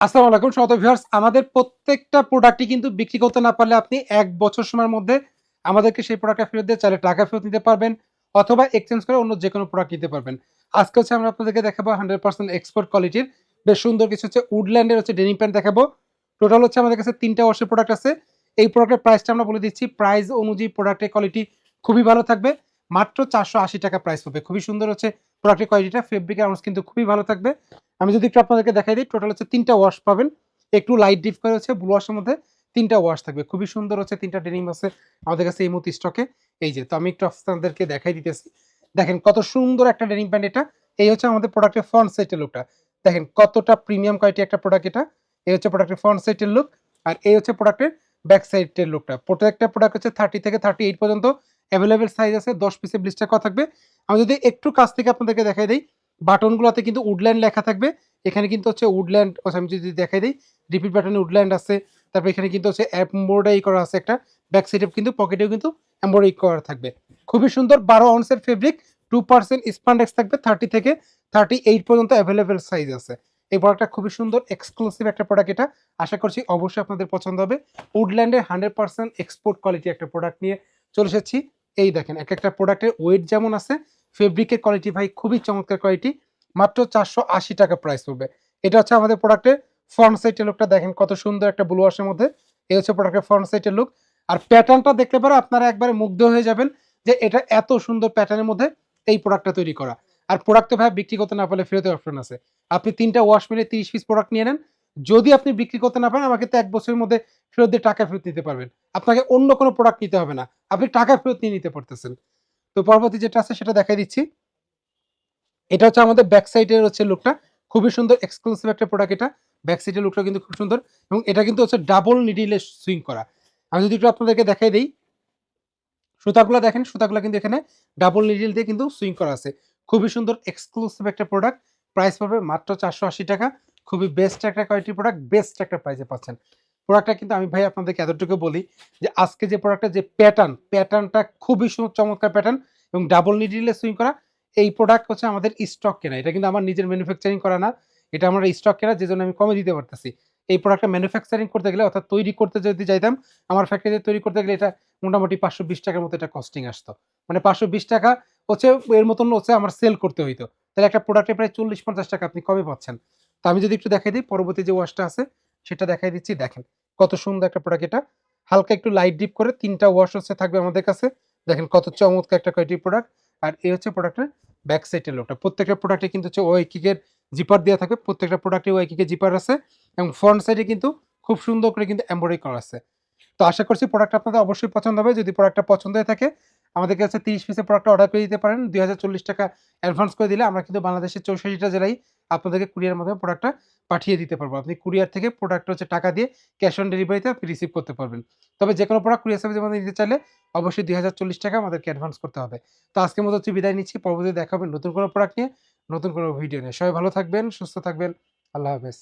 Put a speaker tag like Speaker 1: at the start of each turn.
Speaker 1: আসসালামু আলাইকুম শত ভিউয়ার্স। আমাদের প্রত্যেকটা প্রোডাক্টই কিন্তু বিক্রি করতে না পারলে আপনি এক বছর সময়ের মধ্যে আমাদেরকে সেই প্রোডাক্টটা ফেরত দিয়ে চাইলে টাকা ফেরত নিতে পারবেন অথবা এক্সচেঞ্জ করে অন্য যে কোনো প্রোডাক্ট নিতে পারবেন। আজকে হচ্ছে আমরা আপনাদেরকে দেখাবো হান্ড্রেড পার্সেন্ট এক্সপোর্ট কোয়ালিটির বেশ সুন্দর কিছু হচ্ছে উডল্যান্ডের হচ্ছে ডেনিম প্যান্ট দেখাবো। টোটাল হচ্ছে আমাদের কাছে তিনটা ওয়াশের প্রোডাক্ট আছে। এই প্রোডাক্টের প্রাইসটা আমরা বলে দিচ্ছি। প্রাইস অনুযায়ী প্রোডাক্টের কোয়ালিটি খুবই ভালো থাকবে। মাত্র চারশো আশি টাকা প্রাইস হবে। খুবই সুন্দর হচ্ছে প্রোডাক্টের কোয়ালিটিটা ফেব্রিকের আউন্স কিন্তু খুবই ভালো থাকবে। আমি যদি একটু আপনাদেরকে দেখাই দিই টোটাল হচ্ছে তিনটা ওয়াশ পাবেন। একটু লাইট ডিপ করে হচ্ছে ব্লু ওয়াশের মধ্যে তিনটা ওয়াশ থাকবে। খুবই সুন্দর হচ্ছে, তিনটা ডেনিম আছে আমাদের কাছে এই মুহূর্তে স্টকে এই যে, তো আমি একটু আপনাদেরকে দেখাই দিতেছি। দেখেন কত সুন্দর একটা ডেনিম প্যান্ট এটা। এই হচ্ছে আমাদের প্রোডাক্টের ফ্রন্ট সাইডের লুকটা দেখেন কতটা প্রিমিয়াম কোয়ালিটি একটা প্রোডাক্ট এটা। এই হচ্ছে প্রোডাক্টের ফ্রন্ট সাইডের লুক আর এই হচ্ছে প্রোডাক্টের ব্যাক সাইডের লুকটা প্রত্যেকটা প্রোডাক্ট হচ্ছে থার্টি থেকে থার্টি এইট পর্যন্ত অ্যাভেলেবেল সাইজ আছে, দশ পিসের ব্লিস্টার করা থাকবে। আমি যদি একটু কাছ থেকে আপনাদেরকে দেখাই দিই বাটনগুলোতে কিন্তু উডল্যান্ড লেখা থাকবে। এখানে কিন্তু হচ্ছে উডল্যান্ড আমি যদি দেখাই দিই, রিপিট বাটনে উডল্যান্ড আছে, তারপর এখানে কিন্তু হচ্ছে এমব্রয়ডারি করা আছে একটা, ব্যাক সাইডে কিন্তু পকেটেও কিন্তু এমব্রয়ডারি করা থাকবে। খুবই সুন্দর বারো অনসের ফেব্রিক টু পার্সেন্ট স্পান্ডেক্স থাকবে থার্টি থেকে থার্টি এইট পর্যন্ত অ্যাভেলেবেল সাইজ আছে। এই প্রোডাক্টটা খুবই সুন্দর এক্সক্লুসিভ একটা প্রোডাক্ট এটা। আশা করছি অবশ্যই আপনাদের পছন্দ হবে। উডল্যান্ডের হান্ড্রেড পার্সেন্ট এক্সপোর্ট কোয়ালিটি একটা প্রোডাক্ট নিয়ে চলে এসেছি। এই দেখেন, এক একটা প্রোডাক্টের ওয়েট যেমন আছে ফেব্রিকের কোয়ালিটি ভাই খুবই চমৎকার কোয়ালিটি মাত্র চারশো আশি টাকা প্রাইস পড়বে। এটা হচ্ছে আমাদের প্রোডাক্টের ফ্রন্ট সাইডের লুকটা দেখেন, কত সুন্দর একটা ব্লু ওয়াশের মধ্যে। এই হচ্ছে প্রোডাক্টের ফ্রন্ট সাইডের লুক আর প্যাটার্নটা দেখতে পারে, আপনারা একবারে মুগ্ধ হয়ে যাবেন যে এটা এত সুন্দর প্যাটার্নের মধ্যে এই প্রোডাক্টটা তৈরি করা। আর প্রোডাক্ট ভাই বিক্রি করতে না পারলে ফেরতের অপশন আছে। আপনি তিনটা ওয়াশ মিলে তিরিশ পিস প্রোডাক্ট নিয়ে নেন। যদি আপনি বিক্রি করতে না পারেন, আমাকে তো এক বছরের মধ্যে ফেরত দিয়ে টাকা ফেরত নিতে পারবেন। আপনাকে অন্য কোনো প্রোডাক্ট নিতে হবে না। আপনি টাকা ফেরত নিয়ে নিতে পারতেছেন। তো পরবর্তী যেটা আছে সেটা দেখাই দিচ্ছি। এটা হচ্ছে আমাদের ব্যাক সাইডের হচ্ছে লুকটা খুবই সুন্দর এক্সক্লুসিভ একটা প্রোডাক্ট এটা। ব্যাক সাইডের লুকটা কিন্তু খুব সুন্দর এবং এটা কিন্তু হচ্ছে ডাবল নিডিলে সুইং করা। আমি যদি একটু আপনাদেরকে দেখাই দিই। সুতাগুলো দেখেন, সুতাগুলো কিন্তু এখানে ডাবল নিডিল দিয়ে কিন্তু সুইং করা আছে। খুবই সুন্দর এক্সক্লুসিভ একটা প্রোডাক্ট প্রাইস পাবে মাত্র চারশো আশি টাকা। খুবই বেস্ট একটা কোয়ালিটি প্রোডাক্ট বেস্ট একটা প্রাইসে পাচ্ছেন। প্রোডাক্টটা কিন্তু আমি ভাই আপনাদেরকে এতটুকু বলি যে আজকে যে প্রোডাক্টটা যে প্যাটার্ন প্যাটার্নটা খুবই চমৎকার প্যাটার্ন এবং ডাবল নিডিলে সুইং করা, এই প্রোডাক্ট হচ্ছে আমাদের স্টক কেনা। এটা কিন্তু আমার নিজের ম্যানুফ্যাকচারিং করা না, এটা আমার স্টক কেনা, যে জন্য আমি কমে দিতে পারতেছি। এই প্রোডাক্টটা ম্যানুফ্যাকচারিং করতে গেলে, অর্থাৎ তৈরি করতে যদি যাইতাম, আমার ফ্যাক্টরিতে তৈরি করতে গেলে এটা মোটামুটি পাঁচশো বিশ টাকার মতো এটা কস্টিং আসতো। মানে পাঁচশো বিশ টাকা হচ্ছে, এর মতন হচ্ছে আমার সেল করতে হইতো। তাহলে একটা প্রোডাক্টে প্রায় চল্লিশ পঞ্চাশ টাকা আপনি কমে পাচ্ছেন। তো আমি যদি একটু দেখাই দিই, পরবর্তী যে ওয়াশটা আছে, সেটা দেখাই দিচ্ছি, দেখেন। কত সুন্দর একটা প্রোডাক্ট এটা। হালকা একটু লাইট ডিপ করে তিনটা ওয়াশ হচ্ছে থাকবে আমাদের কাছে। দেখেন কত চমৎকার একটা কয়টি প্রোডাক্ট আর এই হচ্ছে প্রোডাক্টের ব্যাক সাইডের লোকটা প্রত্যেকটা প্রোডাক্টে কিন্তু হচ্ছে ওয়াই কিকের জিপার দেওয়া থাকবে প্রত্যেকটা প্রোডাক্টে ওয়াই কিকের জিপার আছে। এবং ফ্রন্ট সাইডে কিন্তু খুব সুন্দর করে কিন্তু এমব্রয়ডারি করা আছে। তো আশা করছি প্রোডাক্ট আপনাদের অবশ্যই পছন্দ হবে। যদি প্রোডাক্টটা পছন্দ হয়ে থাকে, আমাদের কাছে তিরিশ পিসের প্রোডাক্ট অর্ডার করে দিতে পারেন। দুই হাজার চল্লিশ টাকা অ্যাডভান্স করে দিলে আমরা কিন্তু বাংলাদেশের চৌষট্টিটা জেলায় আপনাদেরকে কুরিয়ার মাধ্যমে প্রোডাক্টটা পাঠিয়ে দিতে পারব। আপনি কুরিয়ার থেকে প্রোডাক্ট হচ্ছে টাকা দিয়ে ক্যাশ অন ডেলিভারিতে আপনি রিসিভ করতে পারবেন। তবে যে কোনো প্রোডাক্ট কুরিয়ার সার্ভিসের মধ্যে নিতে চাইলে অবশ্যই দুই হাজার চল্লিশ টাকা আমাদেরকে অ্যাডভান্স করতে হবে। তো আজকের মতো হচ্ছে বিদায় নিচ্ছি। পরবর্তী দেখা হবে নতুন কোনো প্রোডাক্ট নিয়ে, নতুন কোনো ভিডিও নিয়ে। সবাই ভালো থাকবেন, সুস্থ থাকবেন। আল্লাহ হাফেজ।